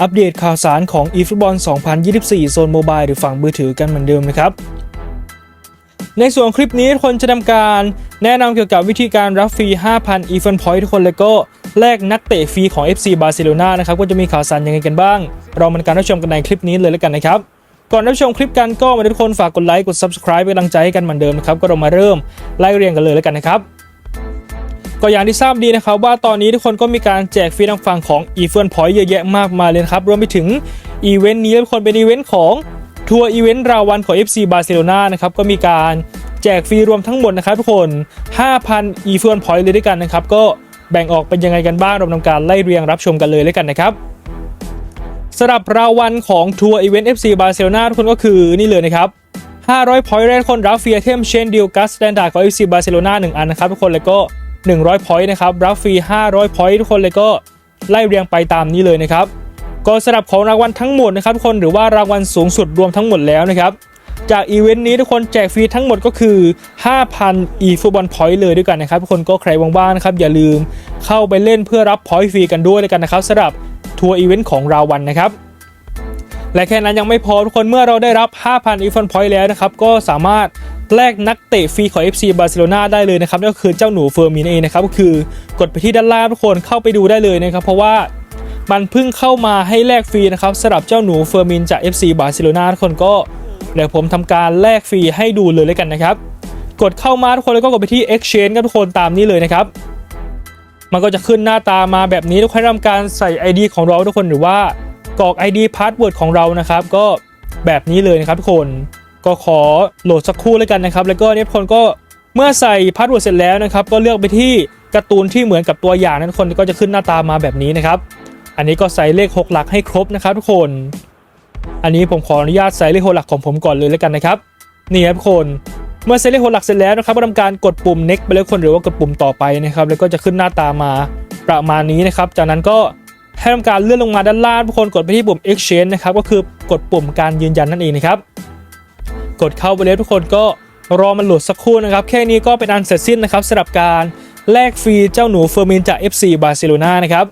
อัปเดตข่าวสารของ eFootball 2024 โซนโมบายหรือฝั่งมือถือกันเหมือนเดิมนะครับ ในส่วนคลิปนี้คนจะทำการแนะนำเกี่ยวกับวิธีการรับฟรี 5,000 e f u n point ทุกคนแล้วก็แลกนักเตะฟรีของ FC Barcelona นะครับก็จะมีข่าวสารยังไงกันบ้าง เรามาการรับชมกันในคลิปนี้เลยแล้วกันนะครับก่อนรับชมคลิปกันก็มาทุกคนฝากกดไลค์กด subscribe เป็นกำลังใจให้กันเหมือนเดิมนะครับก็เรามาเริ่มไล่เรียงกันเลยแล้วกันนะครับ ก็อย่างที่ทราบดีนะครับว่าตอนนี้ทุกคนก็มีการแจกฟรีทางฝั่งของ e f u n point เยอะแยะมากมายเลยครับ รวมไปถึงอีเวนต์นี้ทุกคนเป็นอีเวนต์ของทัวร์อีเวนต์รางวัลของ FC Barcelona นะครับก็มีการแจกฟรีรวมทั้งหมดนะครับทุกคน 5,000 e f u n point เลยด้วยกันนะครับก็แบ่งออกเป็นยังไงกันบ้างเราทำการไล่เรียงรับชมกันเลยแล้วกันนะครับสำหรับรางวัลของทัวร์อีเวนต์ FC Barcelona ทุกคนก็คือนี่เลยนะครับ500 point แรกคนรับฟรีไอเทมเชนดิวกัสแตนดาร์ดของ FC Barcelona 1อันนะครับทุกคนแล้วก็ 100 point นะครับรับฟรี 500 point ทุกคนเลยก็ไล่เรียงไปตามนี้เลยนะครับก็สำหรับของรางวัลทั้งหมดนะครับทุกคนหรือว่ารางวัลสูงสุดรวมทั้งหมดแล้วนะครับจากอีเวนต์นี้ทุกคนแจกฟรีทั้งหมดก็คือ 5,000 e football point เลยด้วยกันนะครับทุกคนก็ใครว่างๆนะครับอย่าลืมเข้าไปเล่นเพื่อรับ point ฟรีกันด้วยเลยกันนะครับสำหรับทัวร์อีเวนต์ของราวันนะครับและแค่นั้นยังไม่พอทุกคนเมื่อเราได้รับ 5,000 e f u n point แล้วนะครับก็สามารถ แลกนักเตะฟรีของ FC Barcelona ได้เลยนะครับนั่นก็คือเจ้าหนูเฟอร์มินเองนะครับก็คือกดไปที่ด้านล่างทุกคนเข้าไปดูได้เลยนะครับเพราะว่ามันเพิ่งเข้ามาให้แลกฟรีนะครับสำหรับเจ้าหนูเฟอร์มินจาก FC Barcelona ทุกคนก็เดี๋ยวผมทำการแลกฟรีให้ดูเลยแล้วกันนะครับ กดเข้ามาทุกคนแล้วก็กดไปที่ exchange ครับทุกคนตามนี้เลยนะครับ มันก็จะขึ้นหน้าตามาแบบนี้ทุกคนทำการใส่ ID ของเราทุกคนหรือว่ากรอก ID password ของเรานะครับ ก็แบบนี้เลยนะครับทุกคน ก็ขอโหลดสักครู่แล้วกันนะครับ แล้วก็เนี่ยคนก็เมื่อใส่พาสเวิร์ดเสร็จแล้วนะครับ ก็เลือกไปที่การ์ตูนที่เหมือนกับตัวอย่างนั้นคนก็จะขึ้นหน้าตามาแบบนี้นะครับ อันนี้ก็ใส่เลข 6 หลักให้ครบนะครับทุกคน อันนี้ผมขออนุญาตใส่เลข6หลักของผมก่อนเลยแล้วกันนะครับนี่ครับทุกคนเมื่อใส่เลข6หลักเสร็จแล้วนะครับก็ทำการกดปุ่ม next ไปเลยคนหรือว่ากดปุ่มต่อไปนะครับ แล้วก็จะขึ้นหน้าตามาประมาณนี้นะครับ จากนั้นก็ให้ทำการเลื่อนลงมาด้านล่างทุกคนกดไปที่ปุ่ม exchange นะครับก็คือกดปุ่มการยืนยันนั่นเองนะครับ กดเข้าไปเลยทุกคนก็รอมันโหลดสักครู่นะครับ แค่นี้ก็เป็นอันเสร็จสิ้นนะครับสำหรับการแลกฟรีเจ้าหนูเฟอร์มินจาก FC บาร์เซโลนานะครับ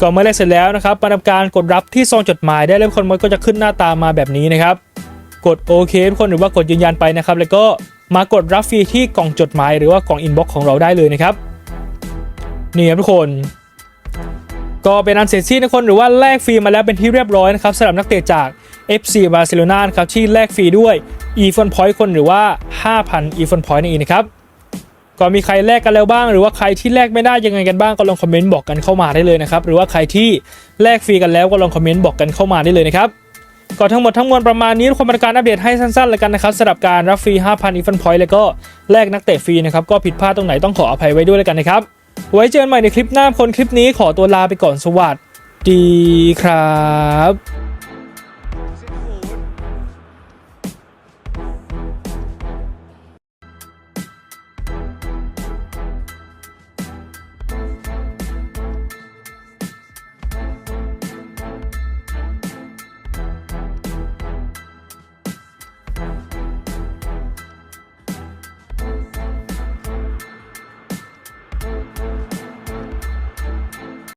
ก็เมื่อแลกเสร็จแล้วนะครับมาทำการกดรับที่ซองจดหมายได้เลยทุกคนมันก็จะขึ้นหน้าตามาแบบนี้นะครับกดโอเคทุกคนหรือว่ากดยืนยันไปนะครับ แล้วก็มากดรับฟรีที่กล่องจดหมายหรือว่ากล่องอินบ็อกซ์ของเราได้เลยนะครับนี่ครับทุกคน ก็เป็นอันเสร็จสิ้นทุกคนหรือว่าแลกฟรีมาแล้วเป็นที่เรียบร้อยนะครับสำหรับนักเตะจาก FC Barcelona นะครับที่แลกฟรีด้วย e f u n point คนหรือว่า 5,000 e f u n point นั่นเองนะครับก็มีใครแลกกันแล้วบ้าง หรือว่าใครที่แลกไม่ได้ยังไงกันบ้างก็ลองคอมเมนต์บอกกันเข้ามาได้เลยนะครับหรือว่าใครที่แลกฟรีกันแล้วก็ลองคอมเมนต์บอกกันเข้ามาได้เลยนะครับก็ทั้งหมดทั้งมวลประมาณนี้ทุกคนเป็นการอัปเดตให้สั้นๆเลยกันนะครับสำหรับการรับฟรี 5,000 e f u n point แล้วก็แลกนักเตะฟรีนะครับก็ผิดพลาดตรงไหนต้องขออภัยไว้ด้วยแล้วกันนะครับไว้เจอกันใหม่ในคลิปหน้าคนคลิปนี้ขอตัวลาไปก่อนสวัสดีครับ